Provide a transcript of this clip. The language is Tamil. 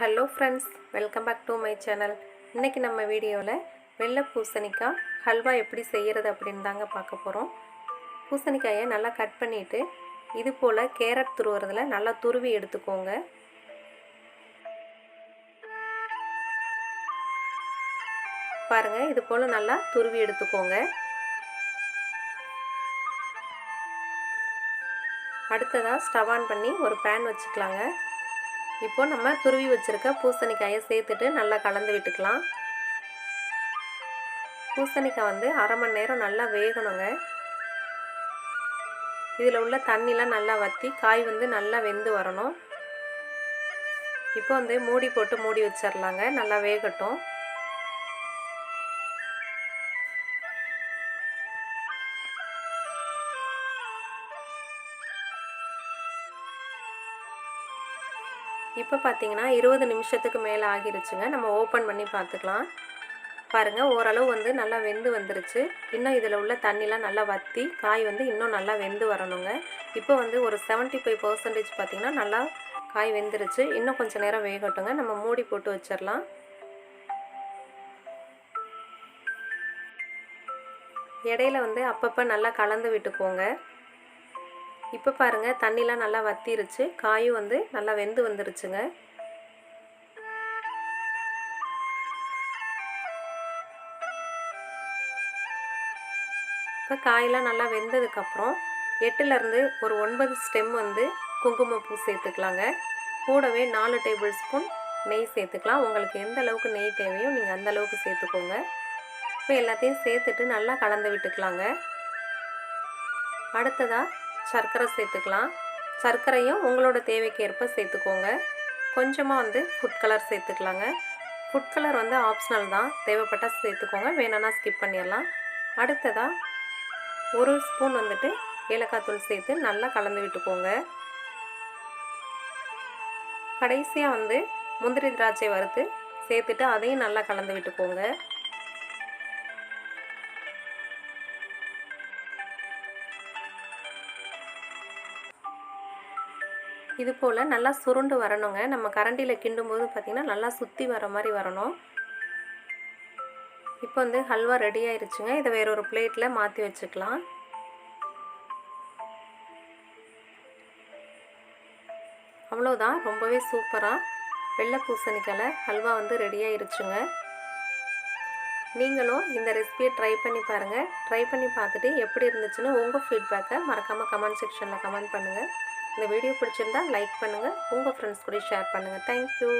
Hello friends welcome back to my channel. இன்றைக்கி நம்ம வீடியோவில் வெள்ளை பூசணிக்காய் ஹல்வா எப்படி செய்கிறது அப்படின்னு தாங்க பார்க்க போகிறோம் பூசணிக்காயை நல்லா கட் பண்ணிவிட்டு இது போல் கேரட் துருவுறதில் நல்லா துருவி எடுத்துக்கோங்க. பாருங்கள் இது போல் நல்லா துருவி எடுத்துக்கோங்க. அடுத்ததாக ஸ்டவ் ஆன் பண்ணி ஒரு பேன் வச்சுக்கலாங்க. இப்போ நம்ம துருவி வச்சுருக்க பூசணிக்காயை சேர்த்துட்டு நல்லா கலந்து விட்டுக்கலாம். பூசணிக்காய் வந்து அரை மணி நேரம் நல்லா வேகணுங்க. இதில் உள்ள தண்ணிலாம் நல்லா வற்றி காய் வந்து நல்லா வெந்து வரணும். இப்போ வந்து மூடி போட்டு மூடி வச்சிடலாங்க நல்லா வேகட்டும். இப்போ பார்த்தீங்கன்னா இருபது நிமிஷத்துக்கு மேலே ஆகிருச்சுங்க. நம்ம ஓப்பன் பண்ணி பார்த்துக்கலாம். பாருங்கள் ஓரளவு வந்து நல்லா வெந்து வந்துருச்சு. இன்னும் இதில் உள்ள தண்ணிலாம் நல்லா வற்றி காய் வந்து இன்னும் நல்லா வெந்து வரணுங்க. இப்போ வந்து ஒரு செவன்ட்டி ஃபைவ் பர்சன்டேஜ் பார்த்திங்கன்னா நல்லா காய் வெந்துருச்சு. இன்னும் கொஞ்சம் நேரம் வேகட்டுங்க. நம்ம மூடி போட்டு வச்சிடலாம். இடையில வந்து அப்பப்போ நல்லா கலந்து விட்டுக்கோங்க. இப்போ பாருங்கள் தண்ணிலாம் நல்லா வத்திருச்சு. காயும் வந்து நல்லா வெந்து வந்துருச்சுங்க. இப்போ காயெல்லாம் நல்லா வெந்ததுக்கப்புறம் எட்டுலேருந்து ஒரு ஒன்பது ஸ்டெம் வந்து குங்குமப்பூ சேர்த்துக்கலாங்க. கூடவே நாலு டேபிள் ஸ்பூன் நெய் சேர்த்துக்கலாம். உங்களுக்கு எந்த அளவுக்கு நெய் தேவையோ நீங்கள் அந்த அளவுக்கு சேர்த்துக்கோங்க. இப்போ எல்லாத்தையும் சேர்த்துட்டு நல்லா கலந்து விட்டுக்கலாங்க. அடுத்ததாக சர்க்கரை சேர்த்துக்கலாம். சர்க்கரையும் உங்களோட தேவைக்கு ஏற்ப சேர்த்துக்கோங்க. கொஞ்சமாக வந்து ஃபுட் கலர் சேர்த்துக்கலாங்க. ஃபுட் கலர் வந்து ஆப்ஷனல் தான். தேவைப்பட்டால் சேர்த்துக்கோங்க. வேணும்னா ஸ்கிப் பண்ணிடலாம். அடுத்ததாக ஒரு ஸ்பூன் வந்துட்டு ஏலக்காய் தூள் சேர்த்து நல்லா கலந்து விட்டுக்கோங்க. கடைசியாக வந்து முந்திரி திராட்சை வறுத்து சேர்த்துட்டு அதையும் நல்லா கலந்து விட்டுக்கோங்க. இது போல் நல்லா சுருண்டு வரணுங்க. நம்ம கரண்டியில் கிண்டும்போது பார்த்திங்கன்னா நல்லா சுற்றி வர மாதிரி வரணும். இப்போ வந்து ஹல்வா ரெடி ஆயிருச்சுங்க. இதை வேற ஒரு பிளேட்டில் மாற்றி வச்சுக்கலாம். அவ்வளோதான் ரொம்பவே சூப்பராக வெள்ளை பூசணிக்காய் ஹல்வா வந்து ரெடி ஆயிருச்சுங்க. நீங்களும் இந்த ரெசிபியை ட்ரை பண்ணி பாருங்கள் ட்ரை பண்ணி பார்த்துட்டு எப்படி இருந்துச்சுன்னு உங்கள் ஃபீட்பேக்கை மறக்காமல் கமெண்ட் செக்ஷனில் கமெண்ட் பண்ணுங்கள் இந்த வீடியோ பிடிச்சிருந்தா லைக் பண்ணுங்கள் உங்கள் ஃப்ரெண்ட்ஸ் கூட ஷேர் பண்ணுங்கள் தேங்க்யூ